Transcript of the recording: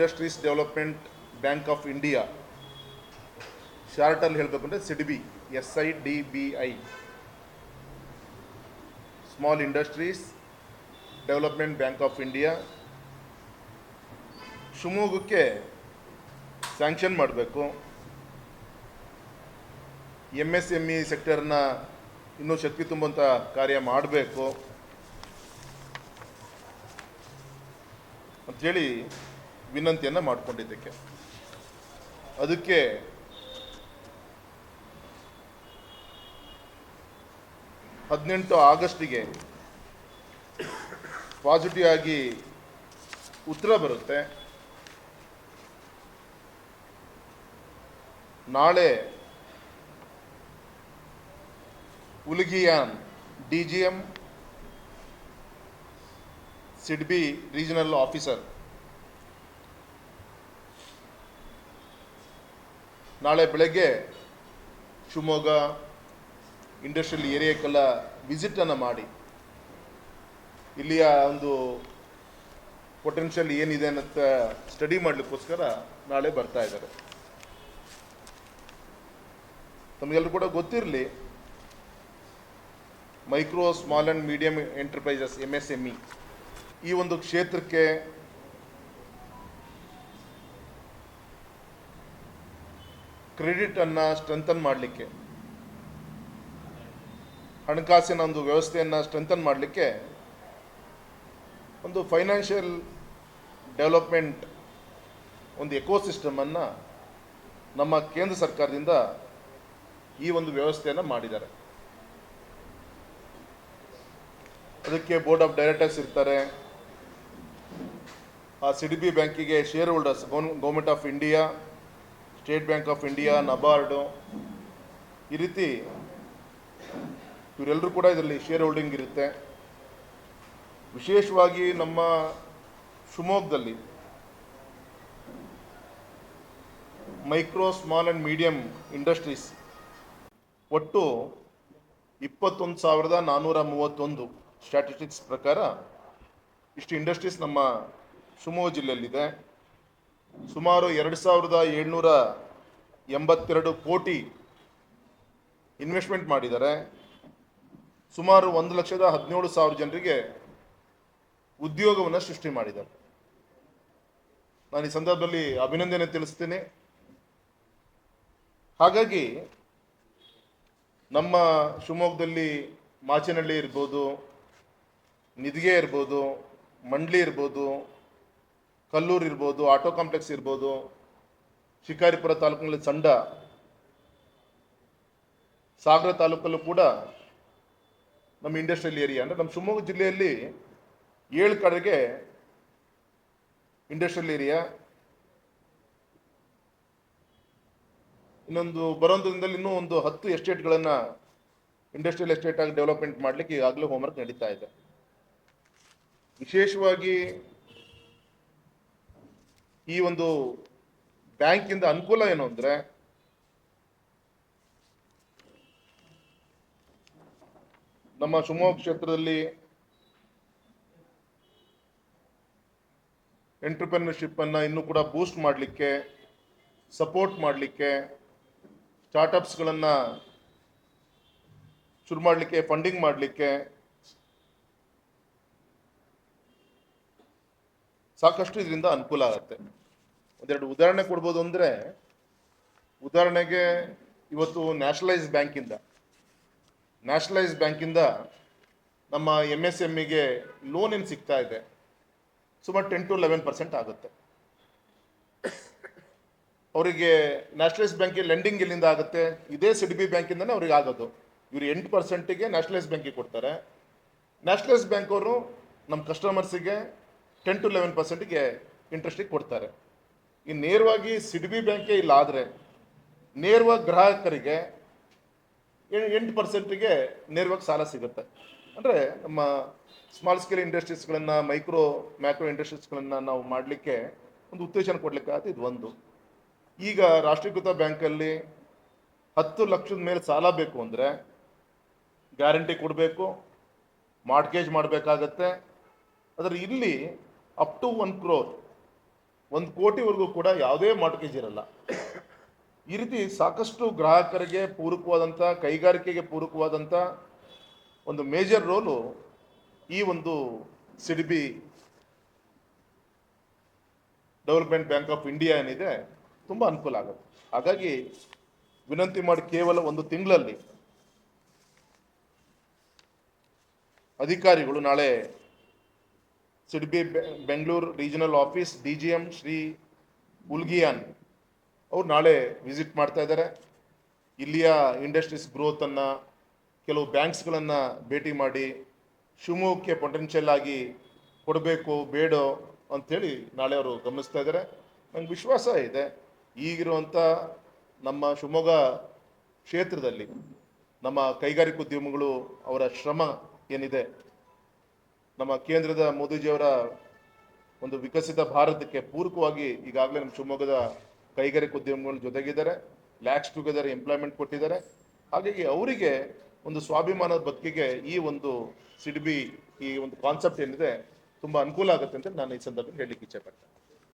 Industries development bank of India ಶಾರ್ಟಲ್ಲಿ ಹೇಳಬೇಕು ಅಂದರೆ SIDBI, S I D B I. Small industries development bank of India ಶಿವಮೊಗ್ಗಕ್ಕೆ sanction ಮಾಡಬೇಕು. M S M E ಸೆಕ್ಟರ್ನ ಇನ್ನೂ ಶಕ್ತಿ ತುಂಬುವಂಥ ಕಾರ್ಯ ಮಾಡಬೇಕು. ಅಂಥೇಳಿ ವಿನಂತಿಯನ್ನು ಮಾಡಿಕೊಂಡಿದ್ದಕ್ಕೆ. ಅದಕ್ಕೆ ಹದಿನೆಂಟು ಆಗಸ್ಟಿಗೆ ಪಾಸಿಟಿವ್ ಆಗಿ ಉತ್ತರ ಬರುತ್ತೆ. ನಾಳೆ ಉಲ್ಗಿಯಾನ್ D G M SIDBI regional officer ನಾಳೆ ಬೆಳಗ್ಗೆ ಶಿವಮೊಗ್ಗ ಇಂಡಸ್ಟ್ರಿಯಲ್ ಏರಿಯಾಕ್ಕೆಲ್ಲ ವಿಸಿಟನ್ನು ಮಾಡಿ. ಇಲ್ಲಿಯ ಒಂದು ಪೊಟೆನ್ಷಿಯಲ್ ಏನಿದೆ ಅಂತ ಸ್ಟಡಿ ಮಾಡಲಿಕ್ಕೋಸ್ಕರ ನಾಳೆ ಬರ್ತಾ ಇದ್ದಾರೆ. ತಮಗೆಲ್ಲರೂ ಕೂಡ ಗೊತ್ತಿರಲಿ micro small and medium enterprises M S M E ಈ ಒಂದು ಕ್ಷೇತ್ರಕ್ಕೆ ಕ್ರೆಡಿಟನ್ನು ಸ್ಟ್ರೆಂಥನ್ ಮಾಡಲಿಕ್ಕೆ. ಹಣಕಾಸಿನ ಒಂದು ವ್ಯವಸ್ಥೆಯನ್ನು ಸ್ಟ್ರೆಂಥನ್ ಮಾಡಲಿಕ್ಕೆ ಒಂದು ಫೈನಾನ್ಷಿಯಲ್ ಡೆವಲಪ್ಮೆಂಟ್ ಒಂದು ಎಕೋಸಿಸ್ಟಮನ್ನು ನಮ್ಮ ಕೇಂದ್ರ ಸರ್ಕಾರದಿಂದ ಈ ಒಂದು ವ್ಯವಸ್ಥೆಯನ್ನು ಮಾಡಿದ್ದಾರೆ. ಅದಕ್ಕೆ ಬೋರ್ಡ್ ಆಫ್ ಡೈರೆಕ್ಟರ್ಸ್ ಇರ್ತಾರೆ. ಆ ಸಿ ಡಿ ಬಿ ಬ್ಯಾಂಕಿಗೆ share holders government of India State Bank of India NABARD ಈ ರೀತಿ ಇವರೆಲ್ಲರೂ ಕೂಡ ಇದರಲ್ಲಿ ಶೇರ್ ಹೋಲ್ಡಿಂಗ್ ಇರುತ್ತೆ. ವಿಶೇಷವಾಗಿ ನಮ್ಮ ಶಿವಮೊಗ್ಗದಲ್ಲಿ micro small and medium industries ಒಟ್ಟು ಇಪ್ಪತ್ತೊಂದು ಸಾವಿರದ ನಾನ್ನೂರ ಮೂವತ್ತೊಂದು ಸ್ಟ್ಯಾಟಿಸ್ಟಿಕ್ಸ್ ಪ್ರಕಾರ ಇಷ್ಟು ಇಂಡಸ್ಟ್ರೀಸ್ ನಮ್ಮ ಶಿವಮೊಗ್ಗ ಜಿಲ್ಲೆಯಲ್ಲಿದೆ. ಸುಮಾರು ಎರಡು ಸಾವಿರದ ಏಳ್ನೂರ ಎಂಬತ್ತೆರಡು ಕೋಟಿ ಇನ್ವೆಸ್ಟ್ಮೆಂಟ್ ಮಾಡಿದ್ದಾರೆ. ಸುಮಾರು ಒಂದು ಲಕ್ಷದ ಹದಿನೇಳು ಸಾವಿರ ಜನರಿಗೆ ಉದ್ಯೋಗವನ್ನು ಸೃಷ್ಟಿ ಮಾಡಿದ್ದಾರೆ. ನಾನು ಈ ಸಂದರ್ಭದಲ್ಲಿ ಅಭಿನಂದನೆ ತಿಳಿಸ್ತೀನಿ. ಹಾಗಾಗಿ ನಮ್ಮ ಶಿವಮೊಗ್ಗದಲ್ಲಿ ಮಾಚನಹಳ್ಳಿ ಇರ್ಬೋದು, ನಿದಿಗೆ ಇರ್ಬೋದು, ಮಂಡ್ಲಿ ಇರ್ಬೋದು ಕಲ್ಲೂರು ಇರ್ಬೋದು, ಆಟೋ ಕಾಂಪ್ಲೆಕ್ಸ್ ಇರ್ಬೋದು, ಶಿಕಾರಿಪುರ ತಾಲೂಕಿನಲ್ಲಿ ಸಂಡ, ಸಾಗರ ತಾಲೂಕಲ್ಲೂ ಕೂಡ ನಮ್ಮ ಇಂಡಸ್ಟ್ರಿಯಲ್ ಏರಿಯಾ ಅಂದರೆ ನಮ್ಮ ಶಿವಮೊಗ್ಗ ಜಿಲ್ಲೆಯಲ್ಲಿ ಏಳು ಕಡೆಗೆ ಇಂಡಸ್ಟ್ರಿಯಲ್ ಏರಿಯಾ. ಇನ್ನೊಂದು ಬರೋ ದಿನದಲ್ಲಿ ಇನ್ನೂ ಒಂದು ಹತ್ತು ಎಸ್ಟೇಟ್ಗಳನ್ನು ಇಂಡಸ್ಟ್ರಿಯಲ್ ಎಸ್ಟೇಟ್ ಆಗಿ ಡೆವಲಪ್ಮೆಂಟ್ ಮಾಡಲಿಕ್ಕೆ ಈಗಾಗಲೇ ಹೋಮ್ವರ್ಕ್ ನಡೀತಾ ಇದೆ. ವಿಶೇಷವಾಗಿ ಈ ಒಂದು ಬ್ಯಾಂಕಿಂದ ಅನುಕೂಲ ಏನು ಅಂದರೆ ನಮ್ಮ ಶಿವಮೊಗ್ಗ ಕ್ಷೇತ್ರದಲ್ಲಿ ಎಂಟರ್ಪ್ರಿನರ್ಶಿಪ್ ಅನ್ನ ಇನ್ನೂ ಕೂಡ ಬೂಸ್ಟ್ ಮಾಡಲಿಕ್ಕೆ ಸಪೋರ್ಟ್ ಮಾಡಲಿಕ್ಕೆ ಸ್ಟಾರ್ಟಪ್ಸ್ಗಳನ್ನು ಶುರು ಮಾಡಲಿಕ್ಕೆ ಫಂಡಿಂಗ್ ಮಾಡಲಿಕ್ಕೆ ಸಾಕಷ್ಟು ಇದರಿಂದ ಅನುಕೂಲ ಆಗುತ್ತೆ. ಒಂದೆರಡು ಉದಾಹರಣೆ ಕೊಡ್ಬೋದು ಅಂದರೆ, ಉದಾಹರಣೆಗೆ ಇವತ್ತು ನ್ಯಾಷನಲೈಸ್ ಬ್ಯಾಂಕಿಂದ ನ್ಯಾಷನಲೈಸ್ ಬ್ಯಾಂಕಿಂದ ನಮ್ಮ ಎಂ ಎಸ್ ಲೋನ್ ಏನು ಸಿಗ್ತಾ ಇದೆ? ಸುಮಾರು ಟೆನ್ ಟು ಲೆವೆನ್ ಪರ್ಸೆಂಟ್ ಆಗುತ್ತೆ. ಅವರಿಗೆ ನ್ಯಾಷನಲೈಸ್ ಬ್ಯಾಂಕಿಗೆ ಲೆಂಡಿಂಗ್ ಎಲ್ಲಿಂದ ಆಗುತ್ತೆ? ಇದೇ ಸಿ ಡಿ ಬಿ ಬ್ಯಾಂಕಿಂದನೇ ಅವ್ರಿಗೆ ಆಗೋದು. ಇವರು ಎಂಟು ಪರ್ಸೆಂಟಿಗೆ ನ್ಯಾಷನಲೈಸ್ ಬ್ಯಾಂಕಿಗೆ ಕೊಡ್ತಾರೆ. ನ್ಯಾಷನಲೈಸ್ ಬ್ಯಾಂಕ್ ಅವರು ನಮ್ಮ ಕಸ್ಟಮರ್ಸಿಗೆ ಟೆನ್ ಟು ಲೆವೆನ್ ಪರ್ಸೆಂಟಿಗೆ ಇಂಟ್ರೆಸ್ಟಿಗೆ ಕೊಡ್ತಾರೆ. ಈ ನೇರವಾಗಿ ಸಿಡ್ಬಿ ಬ್ಯಾಂಕೇ ಇಲ್ಲ, ಆದರೆ ನೇರವಾಗಿ ಗ್ರಾಹಕರಿಗೆ ಎಂಟು ಪರ್ಸೆಂಟಿಗೆ ನೇರವಾಗಿ ಸಾಲ ಸಿಗುತ್ತೆ. ಅಂದರೆ ನಮ್ಮ ಸ್ಮಾಲ್ ಸ್ಕೇಲ್ ಇಂಡಸ್ಟ್ರೀಸ್ಗಳನ್ನು ಮೈಕ್ರೋ ಮ್ಯಾಕ್ರೋ ಇಂಡಸ್ಟ್ರೀಸ್ಗಳನ್ನು ನಾವು ಮಾಡಲಿಕ್ಕೆ ಒಂದು ಉತ್ತೇಜನ ಕೊಡಲಿಕ್ಕೆ ಆಯ್ತು ಇದು ಒಂದು. ಈಗ ರಾಷ್ಟ್ರೀಕೃತ ಬ್ಯಾಂಕಲ್ಲಿ ಹತ್ತು ಲಕ್ಷದ ಮೇಲೆ ಸಾಲ ಬೇಕು ಅಂದರೆ ಗ್ಯಾರಂಟಿ ಕೊಡಬೇಕು, ಮಾರ್ಟ್ಗೇಜ್ ಮಾಡಬೇಕಾಗತ್ತೆ. ಆದರೆ ಇಲ್ಲಿ ಅಪ್ ಟು ಒನ್ ಕ್ರೋರ್ ಒಂದು ಕೋಟಿವರೆಗೂ ಕೂಡ ಯಾವುದೇ ಮಾರ್ಟ್ಗೇಜ್ ಇರಲ್ಲ. ಈ ರೀತಿ ಸಾಕಷ್ಟು ಗ್ರಾಹಕರಿಗೆ ಪೂರಕವಾದಂಥ ಕೈಗಾರಿಕೆಗೆ ಪೂರಕವಾದಂಥ ಒಂದು ಮೇಜರ್ ರೋಲು ಈ ಒಂದು SIDBI development bank of India ಏನಿದೆ, ತುಂಬ ಅನುಕೂಲ ಆಗುತ್ತೆ. ಹಾಗಾಗಿ ವಿನಂತಿ ಮಾಡಿ ಕೇವಲ ಒಂದು ತಿಂಗಳಲ್ಲಿ ಅಧಿಕಾರಿಗಳು ನಾಳೆ SIDBI Bengaluru regional office D G M Shri ಉಲ್ಗಿಯಾನ್ ಅವ್ರು ನಾಳೆ ವಿಸಿಟ್ ಮಾಡ್ತಾ ಇದ್ದಾರೆ ಇಲ್ಲಿಯ ಇಂಡಸ್ಟ್ರೀಸ್ ಗ್ರೋತನ್ನು ಕೆಲವು ಬ್ಯಾಂಕ್ಸ್ಗಳನ್ನು ಭೇಟಿ ಮಾಡಿ, ಶಿವಮೊಗ್ಗಕ್ಕೆ ಪೊಟೆನ್ಷಿಯಲ್ ಆಗಿ ಕೊಡಬೇಕು, ಬೇಡೋ ಅಂಥೇಳಿ ನಾಳೆ ಅವರು ಗಮನಿಸ್ತಾ ಇದ್ದಾರೆ ನಂಗೆ ವಿಶ್ವಾಸ ಇದೆ. ಈಗಿರುವಂಥ ನಮ್ಮ ಶಿವಮೊಗ್ಗ ಕ್ಷೇತ್ರದಲ್ಲಿ ನಮ್ಮ ಕೈಗಾರಿಕೋದ್ಯಮಗಳು ಅವರ ಶ್ರಮ ಏನಿದೆ ನಮ್ಮ ಕೇಂದ್ರದ ಮೋದಿಜಿಯವರ ಒಂದು ವಿಕಸಿತ ಭಾರತಕ್ಕೆ ಪೂರಕವಾಗಿ ಈಗಾಗಲೇ ನಮ್ಮ ಶಿವಮೊಗ್ಗದ ಉದ್ಯಮಗಳ ಜೊತೆಗಿದ್ದಾರೆ, ಲ್ಯಾಕ್ಸ್ ಟುಗೆದರ್ ಎಂಪ್ಲಾಯ್ಮೆಂಟ್ ಕೊಟ್ಟಿದ್ದಾರೆ. ಹಾಗಾಗಿ ಅವರಿಗೆ ಒಂದು ಸ್ವಾಭಿಮಾನದ ಬದುಕಿಗೆ ಈ ಒಂದು ಸಿಡ್ಬಿ ಈ ಒಂದು ಕಾನ್ಸೆಪ್ಟ್ ಏನಿದೆ ತುಂಬ ಅನುಕೂಲ ಆಗುತ್ತೆ ಅಂತ ನಾನು ಈ ಸಂದರ್ಭದಲ್ಲಿ ಹೇಳಲಿಕ್ಕೆ ಇಚ್ಛೆಪಡ್ತೇನೆ